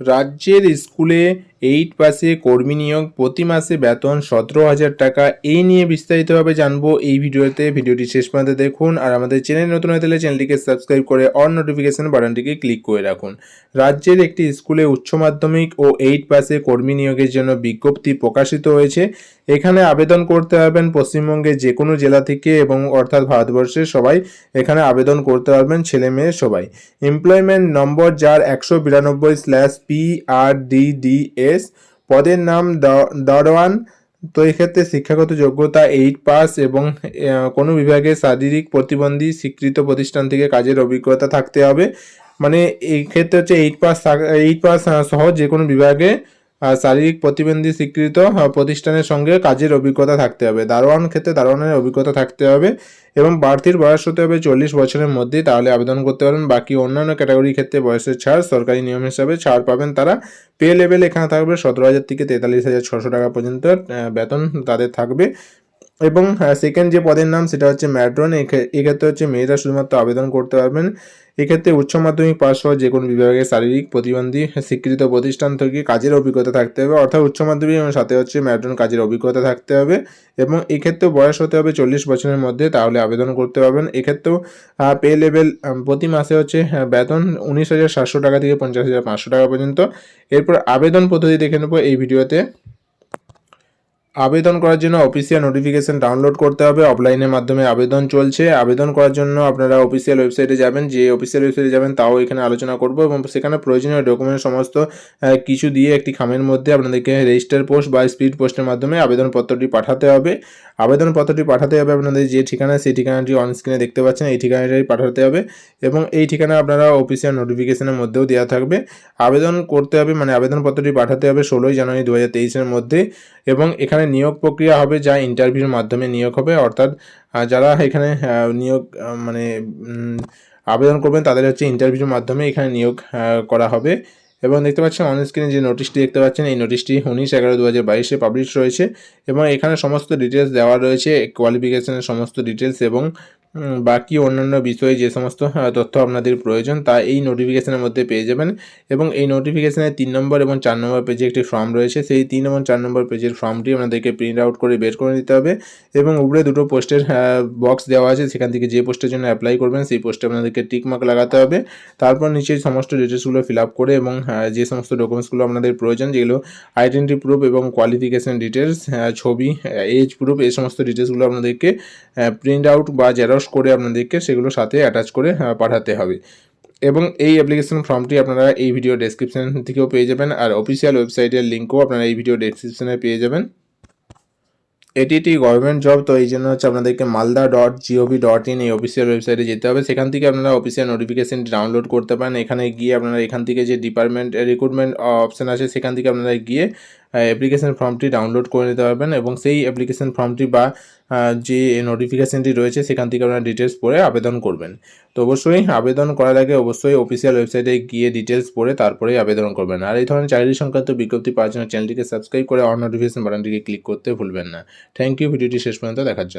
রাজ্যের স্কুলে এইট পাসে কর্মী নিয়োগ, প্রতি মাসে বেতন সতেরো হাজার টাকা এই নিয়ে বিস্তারিতভাবে জানব এই ভিডিওতে। ভিডিওটি শেষ পর্যন্ত দেখুন আর আমাদের চ্যানেল নতুন হয়ে থাকলে চ্যানেলটিকে সাবস্ক্রাইব করে অন নোটিফিকেশন বাটনটিকে ক্লিক করে রাখুন। রাজ্যের একটি স্কুলে উচ্চ মাধ্যমিক ও এইট পাসে কর্মী নিয়োগের জন্য বিজ্ঞপ্তি প্রকাশিত হয়েছে। এখানে আবেদন করতে পারবেন পশ্চিমবঙ্গের যে কোনো জেলা থেকে এবং অর্থাৎ ভারতবর্ষের সবাই এখানে আবেদন করতে পারবেন, ছেলে মেয়ে সবাই। এমপ্লয়মেন্ট নম্বর যার একশো বিরানব্বই slash P R D D S পদের নাম দরওয়ান তো এক্ষেত্রে শিক্ষাগত যোগ্যতা এইট পাস এবং কোনো বিভাগে শারীরিক প্রতিবন্ধী স্বীকৃত প্রতিষ্ঠান থেকে কাজের অভিজ্ঞতা থাকতে হবে। মানে এই ক্ষেত্রে হচ্ছে এইট পাস এইট পাস সহ যে কোনো বিভাগে শারীরিক প্রতিবন্ধী স্বীকৃত প্রতিষ্ঠানের সঙ্গে কাজের অভিজ্ঞতা থাকতে হবে। দারোয়ান ক্ষেত্রে দারোয়ানের অভিজ্ঞতা থাকতে হবে এবং প্রার্থীর বয়স হতে হবে চল্লিশ বছরের মধ্যে তাহলে আবেদন করতে পারবেন বাকি অন্যান্য ক্যাটাগরির ক্ষেত্রে বয়সের ছাড়, সরকারি নিয়ম হিসাবে ছাড় পাবেন তারা। পে লেভেল এখানে থাকবে সতেরো হাজার থেকে তেতাল্লিশ হাজার ছশো টাকা পর্যন্ত বেতন তাদের থাকবে। এবং সেকেন্ড যে পদের নাম সেটা হচ্ছে ম্যাট্রন এক্ষেত্রে হচ্ছে মেয়েরা শুধুমাত্র আবেদন করতে পারবেন। এক্ষেত্রে উচ্চ মাধ্যমিক পাশ সহ যে কোনো বিভাগে শারীরিক প্রতিবন্ধী স্বীকৃত প্রতিষ্ঠান থেকে কাজের অভিজ্ঞতা থাকতে হবে। অর্থাৎ উচ্চ মাধ্যমিক এবং সাথে হচ্ছে ম্যাট্রন কাজের অভিজ্ঞতা থাকতে হবে এবং এক্ষেত্রেও বয়স হতে হবে চল্লিশ বছরের মধ্যে তাহলে আবেদন করতে পারবেন। এক্ষেত্রেও পে লেভেল প্রতি মাসে হচ্ছে আহ, বেতন উনিশ হাজার সাতশো টাকা থেকে পঞ্চাশ হাজার পাঁচশো টাকা পর্যন্ত। এরপর আবেদন পদ্ধতি দেখে নেব এই ভিডিওতে। আবেদন করার জন্য অফিসিয়াল নোটিফিকেশন ডাউনলোড করতে হবে। অফলাইনের মাধ্যমে আবেদন চলছে। আবেদন করার জন্য আপনারা অফিসিয়াল ওয়েবসাইটে যাবেন। যে অফিসিয়াল ওয়েবসাইটে যাবেন, তাও এখানে আলোচনা করব এবং সেখানে প্রয়োজনীয় ডকুমেন্ট সমস্ত কিছু দিয়ে একটি খামের মধ্যে আপনাদেরকে রেজিস্টার পোস্ট বা স্পিড পোস্টের মাধ্যমে আবেদনপত্রটি পাঠাতে হবে। আবেদনপত্রটি পাঠাতে হবে আপনাদের যে ঠিকানা, সেই ঠিকানাটি অন স্ক্রিনে দেখতে পাচ্ছেন। এই ঠিকানাটাই পাঠাতে হবে এবং এই ঠিকানা আপনারা অফিসিয়াল নোটিফিকেশনের মধ্যেও দেওয়া থাকবে। আবেদন করতে হবে মানে আবেদনপত্রটি পাঠাতে হবে ষোলোই জানুয়ারি দু হাজার মধ্যে এবং এখানে নিয়োগ প্রক্রিয়া হবে যা ইন্টারভিউর মাধ্যমে নিয়োগ হবে। অর্থাৎ যারা এখানে নিয়োগ মানে আবেদন করবেন, তাদের হচ্ছে ইন্টারভিউর মাধ্যমে এখানে নিয়োগ করা হবে। এবং দেখতে পাচ্ছেন অন স্ক্রিনে যে নোটিশটি দেখতে পাচ্ছেন, এই নোটিশটি উনিশ এগারো দু হাজার বাইশে পাবলিশ রয়েছে। এবং এখানে সমস্ত ডিটেলস দেওয়া রয়েছে কোয়ালিফিকেশনের সমস্ত ডিটেলস এবং বাকি অন্যান্য বিষয়ে যে সমস্ত তথ্য আপনাদের প্রয়োজন, তা এই নোটিফিকেশনের মধ্যে পেয়ে যাবেন। এবং এই নোটিফিকেশনের তিন নম্বর এবং চার নম্বর পেজে একটি ফর্ম রয়েছে। সেই তিন এবং চার নম্বর পেজের ফর্মটি আপনাদেরকে প্রিন্ট আউট করে বের করে নিতে হবে। এবং উপরে দুটো পোস্টের বক্স দেওয়া আছে। সেখান থেকে যে পোস্টের জন্য অ্যাপ্লাই করবেন, সেই পোস্টে আপনাদেরকে টিকমার্ক লাগাতে হবে। তারপর নিচে সমস্ত ডিটেলসগুলো ফিল আপ করে এবং যে সমস্ত ডকুমেন্টসগুলো আপনাদের প্রয়োজন, যেগুলো আইডেন্টি প্রুফ এবং কোয়ালিফিকেশন ডিটেলস ছবি এজ প্রুফ এই সমস্ত ডিটেলসগুলো আপনাদেরকে প্রিন্ট আউট বা জেরক্স করে আপনাদেরকে সেগুলো সাথে অ্যাটাচ করে পাঠাতে হবে। এবং এই অ্যাপ্লিকেশন ফর্মটি আপনারা এই ভিডিও ডেসক্রিপশন থেকেও পেয়ে যাবেন আর অফিসিয়াল ওয়েবসাইটের লিঙ্কও আপনারা এই ভিডিও ডেসক্রিপশনে পেয়ে যাবেন। এটি একটি গভর্নমেন্ট জব তো এই জন্য হচ্ছে আপনাদেরকে Malda dot G O V dot in এই অফিসিয়াল ওয়েবসাইটে যেতে হবে। সেখান থেকে আপনারা অফিসিয়াল নোটিফিকেশনটি ডাউনলোড করতে পারেন। এখানে গিয়ে আপনারা এখান থেকে যে ডিপার্টমেন্ট রিক্রুটমেন্ট অপশান আছে, সেখান থেকে আপনারা গিয়ে অ্যাপ্লিকেশন ফর্মটি ডাউনলোড করে নিতে পারবেন এবং সেই অ্যাপ্লিকেশন ফর্মটি বা যে নোটিফিকেশানটি রয়েছে সেখান থেকে আপনারা ডিটেলস পড়ে আবেদন করবেন। তো অবশ্যই আবেদন করার আগে অবশ্যই অফিসিয়াল ওয়েবসাইটে গিয়ে ডিটেলস পড়ে তারপরেই আবেদন করবেন। আর এই ধরনের চাকরি সংক্রান্ত বিজ্ঞপ্তি পাওয়ার জন্য চ্যানেলটিকে সাবস্ক্রাইব করে অন নোটিফিকেশান বাটনটিকে ক্লিক করতে ভুলবেন না। থ্যাংক ইউ ভিডিওটি শেষ পর্যন্ত দেখার জন্য।